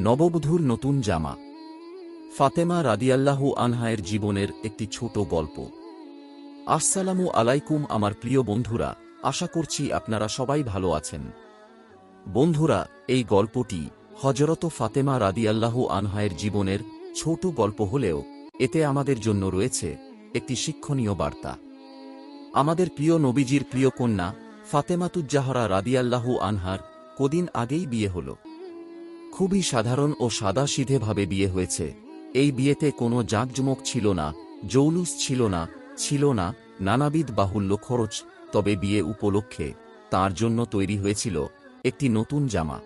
নববধূর নতুন জামা। ফাতেমা রাদিয়াল্লাহু আনহায়ের জীবনের একটি ছোট গল্প। আসসালামু আলাইকুম আমার প্রিয় বন্ধুরা, আশা করছি আপনারা সবাই ভালো আছেন। বন্ধুরা, এই গল্পটি হজরত ফাতেমা রাদিয়াল্লাহু আনহায়ের জীবনের ছোট গল্প হলেও এতে আমাদের জন্য রয়েছে একটি শিক্ষণীয় বার্তা। আমাদের প্রিয় নবীজির প্রিয় কন্যা ফাতেমাতুজ্জাহরা রাদিয়াল্লাহু আনহার কদিন আগেই বিয়ে হল। খুবই সাধারণ ও সাদাসিধেভাবে বিয়ে হয়েছে। এই বিয়েতে কোনো জাঁকজমক ছিল না, জৌলুস ছিল না ছিল না নানাবিধ বাহুল্য খরচ, তবে বিয়ে উপলক্ষে তার জন্য তৈরি হয়েছিল একটি নতুন জামা।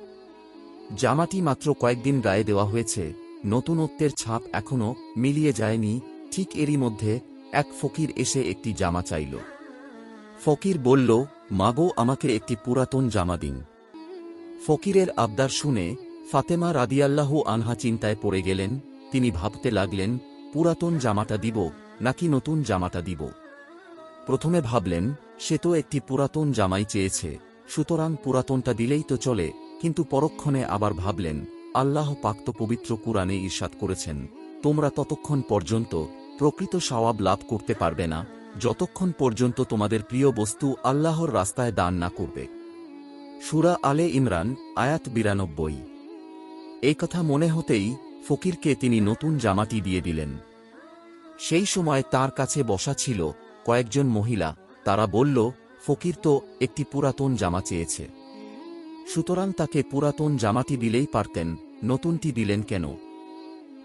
জামাটি মাত্র কয়েকদিন গায়ে দেওয়া হয়েছে, নতুনত্বের ছাপ এখনও মিলিয়ে যায়নি, ঠিক এরই মধ্যে এক ফকির এসে একটি জামা চাইল। ফকির বলল, মাগো, আমাকে একটি পুরাতন জামা দিন। ফকিরের আবদার শুনে ফাতেমা রাদিয়াল্লাহু আনহা চিন্তায় পড়ে গেলেন, তিনি ভাবতে লাগলেন, পুরাতন জামাটা দিব, নাকি নতুন জামাটা দিব? প্রথমে ভাবলেন, সে তো একটি পুরাতন জামাই চেয়েছে, সুতরাং পুরাতনটা দিলেই তো চলে, কিন্তু পরক্ষণে আবার ভাবলেন, আল্লাহ পাক্ত পবিত্র কুরআনে ঈর্ষাদ করেছেন, তোমরা ততক্ষণ পর্যন্ত প্রকৃত সওয়াব লাভ করতে পারবে না, যতক্ষণ পর্যন্ত তোমাদের প্রিয় বস্তু আল্লাহর রাস্তায় দান না করবে। সুরা আলে ইমরান, আয়াত বিরানব্বই। এই কথা মনে হতেই ফকিরকে তিনি নতুন জামাটি দিয়ে দিলেন। সেই সময় তার কাছে বসা ছিল কয়েকজন মহিলা। তারা বলল, ফকির তো একটি পুরাতন জামা চেয়েছে। সুতরাং তাকে পুরাতন জামাটি দিলেই পারতেন, নতুনটি দিলেন কেন?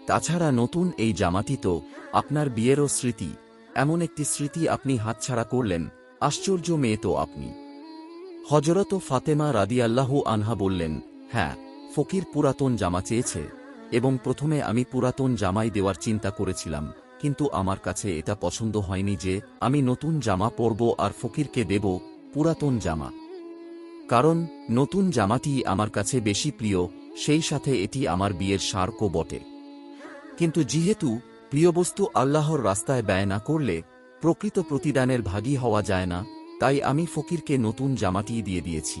তাছাড়া নতুন এই জামাটি তো আপনার বিয়েরও স্মৃতি। এমন একটি স্মৃতি আপনি হাতছাড়া করলেন, আশ্চর্য মেয়ে তো আপনি। হজরত ফাতেমা রাদিয়াল্লাহু আনহা বললেন হ্যাঁ ফকির পুরাতন জামা চেয়েছে এবং প্রথমে আমি পুরাতন জামাই দেওয়ার চিন্তা করেছিলাম, কিন্তু আমার কাছে এটা পছন্দ হয়নি যে আমি নতুন জামা পরব আর ফকিরকে দেব পুরাতন জামা। কারণ, নতুন জামাটি আমার কাছে বেশি প্রিয়, সেই সাথে এটি আমার বিয়ের সারকও বটে। কিন্তু যেহেতু প্রিয় বস্তু আল্লাহর রাস্তায় ব্যয় না করলে প্রকৃত প্রতিদানের ভাগী হওয়া যায় না, তাই আমি ফকিরকে নতুন জামাটি দিয়ে দিয়েছি।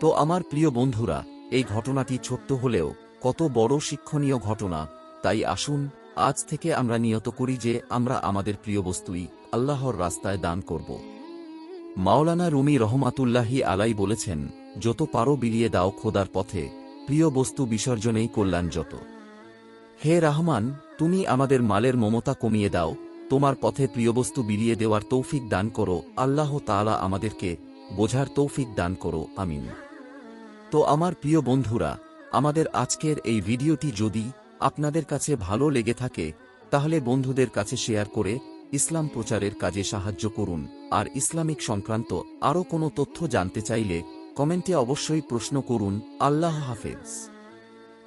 তো আমার প্রিয় বন্ধুরা এই ঘটনাটি ছোট্ট হলেও কত বড় শিক্ষণীয় ঘটনা, তাই আসুন আজ থেকে আমরা নিয়ত করি যে আমরা আমাদের প্রিয় বস্তুই আল্লাহর রাস্তায় দান করব। মাওলানা রুমি রহমাতুল্লাহি আলাই বলেছেন, যত পারো বিলিয়ে দাও খোদার পথে, প্রিয় বস্তু বিসর্জনেই কল্যাণ যত। হে রহমান, তুমি আমাদের মালের মমতা কমিয়ে দাও, তোমার পথে প্রিয়বস্তু বিলিয়ে দেওয়ার তৌফিক দান করো, আল্লাহ তাআলা আমাদেরকে বোঝার তৌফিক দান করো, আমিন। তো আমার প্রিয় বন্ধুরা, আমাদের আজকের এই ভিডিওটি যদি আপনাদের কাছে ভালো লেগে থাকে, তাহলে বন্ধুদের কাছে শেয়ার করে ইসলাম প্রচারের কাজে সাহায্য করুন। আর ইসলামিক সংক্রান্ত আরও কোনো তথ্য জানতে চাইলে কমেন্টে অবশ্যই প্রশ্ন করুন। আল্লাহ হাফেজ।